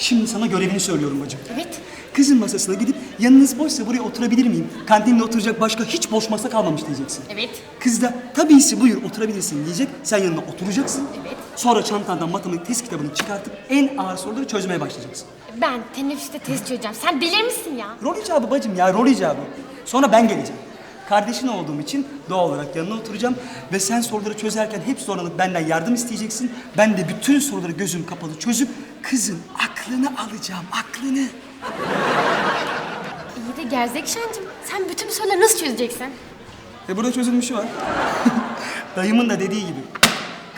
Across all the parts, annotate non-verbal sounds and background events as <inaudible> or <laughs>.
Şimdi sana görevini söylüyorum bacım. Evet. Kızın masasına gidip yanınız boşsa buraya oturabilir miyim? Kantinde oturacak başka hiç boş masa kalmamış diyeceksin. Evet. Kız da tabiisi buyur oturabilirsin diyecek. Sen yanına oturacaksın. Evet. Sonra çantandan matematik test kitabını çıkartıp en ağır soruları çözmeye başlayacaksın. Ben teneffüste test çözeceğim. Sen deli misin ya? Rol icabı bacım ya rol icabı. Sonra ben geleceğim. Kardeşin olduğum için doğal olarak yanına oturacağım ve sen soruları çözerken hep zorlanıp benden yardım isteyeceksin. Ben de bütün soruları gözüm kapalı çözüp kızın aklını alacağım, aklını. İyi de gerzek şancım. Sen bütün bu soruları nasıl çözeceksin? E burada çözülmüşü var. <laughs> Dayımın da dediği gibi.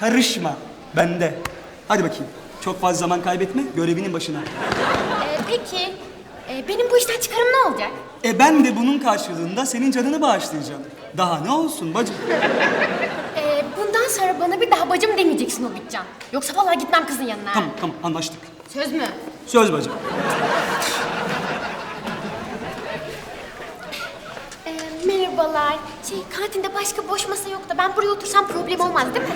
Karışma, bende. Hadi bakayım. Çok fazla zaman kaybetme, görevinin başına. Ee, peki, e, benim bu işten çıkarım ne olacak? E ben de bunun karşılığında senin canını bağışlayacağım. Daha ne olsun bacım? Ee, bundan sonra bana bir daha bacım demeyeceksin o bitcan. Yoksa vallahi gitmem kızın yanına. Tamam tamam anlaştık. Söz mü? Söz bacım. Ee, merhabalar. Şey, kantinde başka boş masa yok da ben buraya otursam problem olmaz değil mi?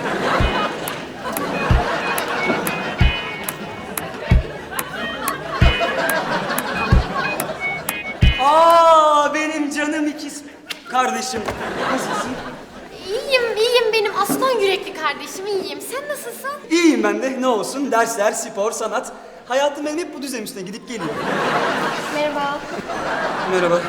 Aa benim canım ikiz kardeşim. Nasılsın? İyiyim, iyiyim benim aslan yürekli kardeşim iyiyim. Sen nasılsın? İyiyim ben de. Ne olsun? Dersler, spor, sanat. Hayatım benim hep bu düzen üstüne gidip geliyor. Merhaba. Merhaba.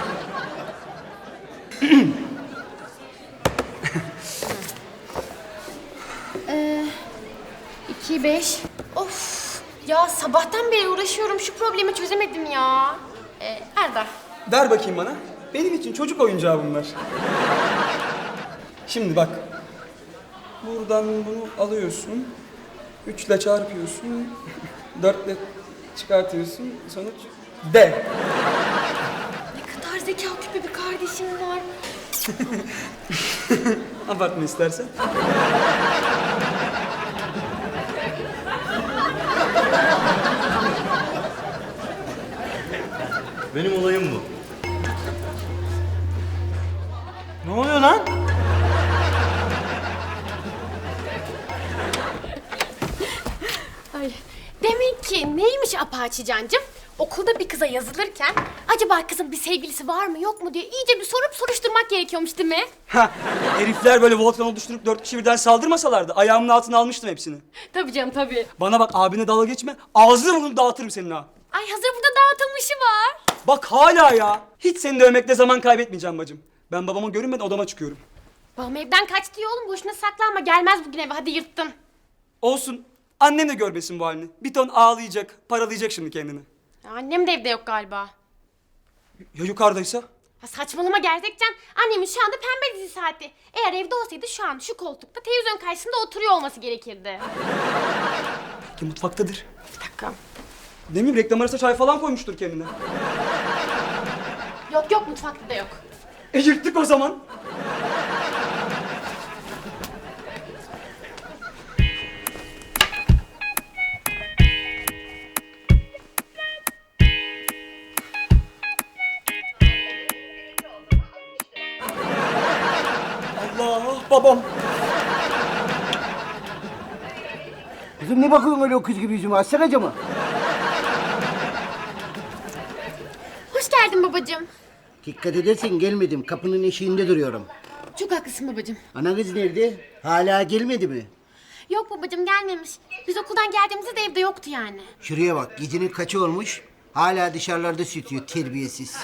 İki, beş. Of. Ya sabahtan beri uğraşıyorum şu problemi çözemedim ya. Ee, Erdar. Ver bakayım bana. Benim için çocuk oyuncağı bunlar. Şimdi bak. Buradan bunu alıyorsun. Üçle çarpıyorsun. <laughs> Dörtle çıkartıyorsun. Sonuç D. Ne kadar zeka küpü bir kardeşim var. <laughs> Abartma istersen. Benim olayım bu. Demek ki neymiş Apache Cancım? Okulda bir kıza yazılırken acaba kızın bir sevgilisi var mı yok mu diye iyice bir sorup soruşturmak gerekiyormuş değil mi? Ha, herifler böyle volkan oluşturup dört kişi birden saldırmasalardı ayağımın altına almıştım hepsini. Tabii canım tabii. Bana bak abine dalga geçme. Ağzını bulup dağıtırım senin ha. Ay hazır burada dağıtılmışı var. Bak hala ya. Hiç seni dövmekte zaman kaybetmeyeceğim bacım. Ben babama görünmeden odama çıkıyorum. Babam evden kaç diyor oğlum boşuna saklanma gelmez bugün eve hadi yırttın. Olsun. Annem de görmesin bu halini. Bir ton ağlayacak, paralayacak şimdi kendini. Ya annem de evde yok galiba. Ya yukarıdaysa? Ha saçmalama gerçekten. Annemin şu anda pembe dizi saati. Eğer evde olsaydı şu an şu koltukta televizyon karşısında oturuyor olması gerekirdi. Ki mutfaktadır. Bir dakika. Ne bileyim reklam arası çay falan koymuştur kendine. Yok yok mutfakta da yok. E yırttık o zaman. Babam. Kızım ne bakıyorsun öyle o kız gibi yüzüme? Açsana camı. Hoş geldin babacığım. Dikkat edersen gelmedim. Kapının eşiğinde duruyorum. Çok haklısın babacığım. Ana kız nerede? Hala gelmedi mi? Yok babacığım gelmemiş. Biz okuldan geldiğimizde de evde yoktu yani. Şuraya bak. Gecenin kaçı olmuş? Hala dışarılarda sütüyor terbiyesiz.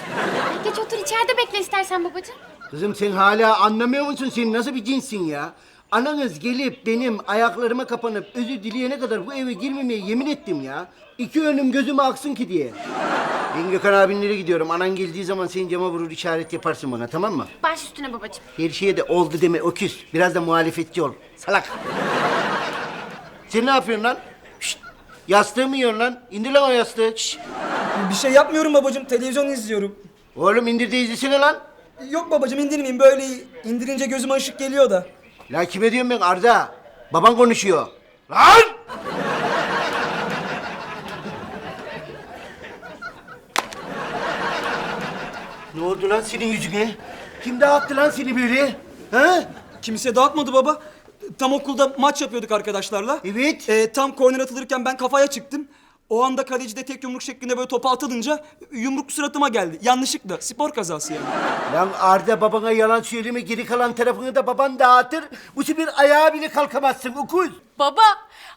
Geç otur içeride bekle istersen babacığım. Kızım sen hala anlamıyor musun? Sen nasıl bir cinsin ya? Ananız gelip benim ayaklarıma kapanıp özür dileyene kadar bu eve girmemeye yemin ettim ya. İki önüm gözüme aksın ki diye. Ben Gökhan abinlere gidiyorum. Anan geldiği zaman sen cama vurur işaret yaparsın bana tamam mı? Baş üstüne babacığım. Her şeye de oldu deme öküz. Biraz da muhalefetçi ol. Salak. Sen ne yapıyorsun lan? Şşt. Yastığı mı yiyorsun lan? İndir lan o yastığı. Şşt. Bir şey yapmıyorum babacığım. Televizyon izliyorum. Oğlum indir de izlesene lan. Yok babacığım indirmeyeyim. Böyle indirince gözüme ışık geliyor da. La kime diyorum ben Arda? Baban konuşuyor. Lan! ne oldu lan senin yüzüne? Kim dağıttı lan seni böyle? Ha? Kimse dağıtmadı baba. Tam okulda maç yapıyorduk arkadaşlarla. Evet. Ee, tam korner atılırken ben kafaya çıktım. O anda kaleci de tek yumruk şeklinde böyle topu atılınca yumruk suratıma geldi. Yanlışlıkla. Spor kazası yani. Lan Arda babana yalan söyleme geri kalan tarafını da baban dağıtır. Bu sefer ayağa bile kalkamazsın okuz. Baba,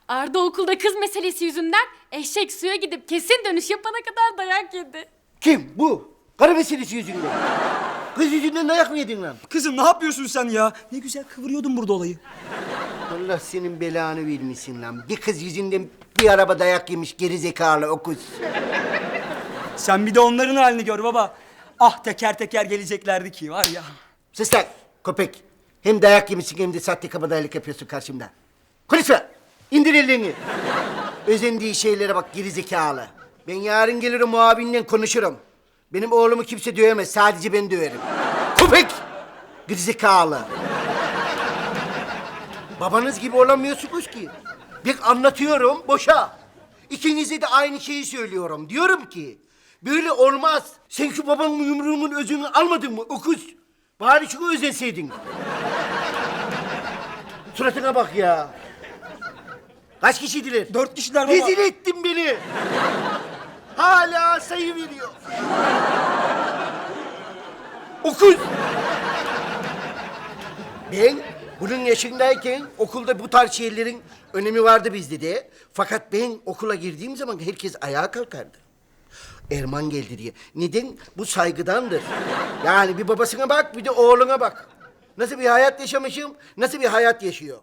Arda okulda kız meselesi yüzünden eşek suya gidip kesin dönüş yapana kadar dayak yedi. Kim bu? Karı meselesi yüzünden. Kız yüzünden dayak mı yedin lan? Kızım ne yapıyorsun sen ya? Ne güzel kıvırıyordun burada olayı. Allah senin belanı vermesin lan. Bir kız yüzünden bir araba dayak yemiş geri zekalı okuz. Sen bir de onların halini gör baba. Ah teker teker geleceklerdi ki var ya. Sus lan köpek. Hem dayak yemişsin hem de sahte kabadayılık yapıyorsun karşımda. Konuşma. İndir ellerini. Özendiği şeylere bak geri zekalı. Ben yarın gelirim muavinle konuşurum. Benim oğlumu kimse dövemez. Sadece ben döverim. Köpek. Geri zekalı. Babanız gibi olamıyorsunuz ki. Ben anlatıyorum boşa. İkinize de aynı şeyi söylüyorum. Diyorum ki böyle olmaz. Sen şu babanın yumruğunun özünü almadın mı okuz? Bari şunu özenseydin. Suratına bak ya. Kaç kişiydiler? Dört kişiler baba. Rezil ettin beni. Hala sayı veriyor. Okuz. Ben bunun yaşındayken okulda bu tarz şeylerin önemi vardı bizde de. Fakat ben okula girdiğim zaman herkes ayağa kalkardı. Erman geldi diye. Neden? Bu saygıdandır. Yani bir babasına bak bir de oğluna bak. Nasıl bir hayat yaşamışım, nasıl bir hayat yaşıyor.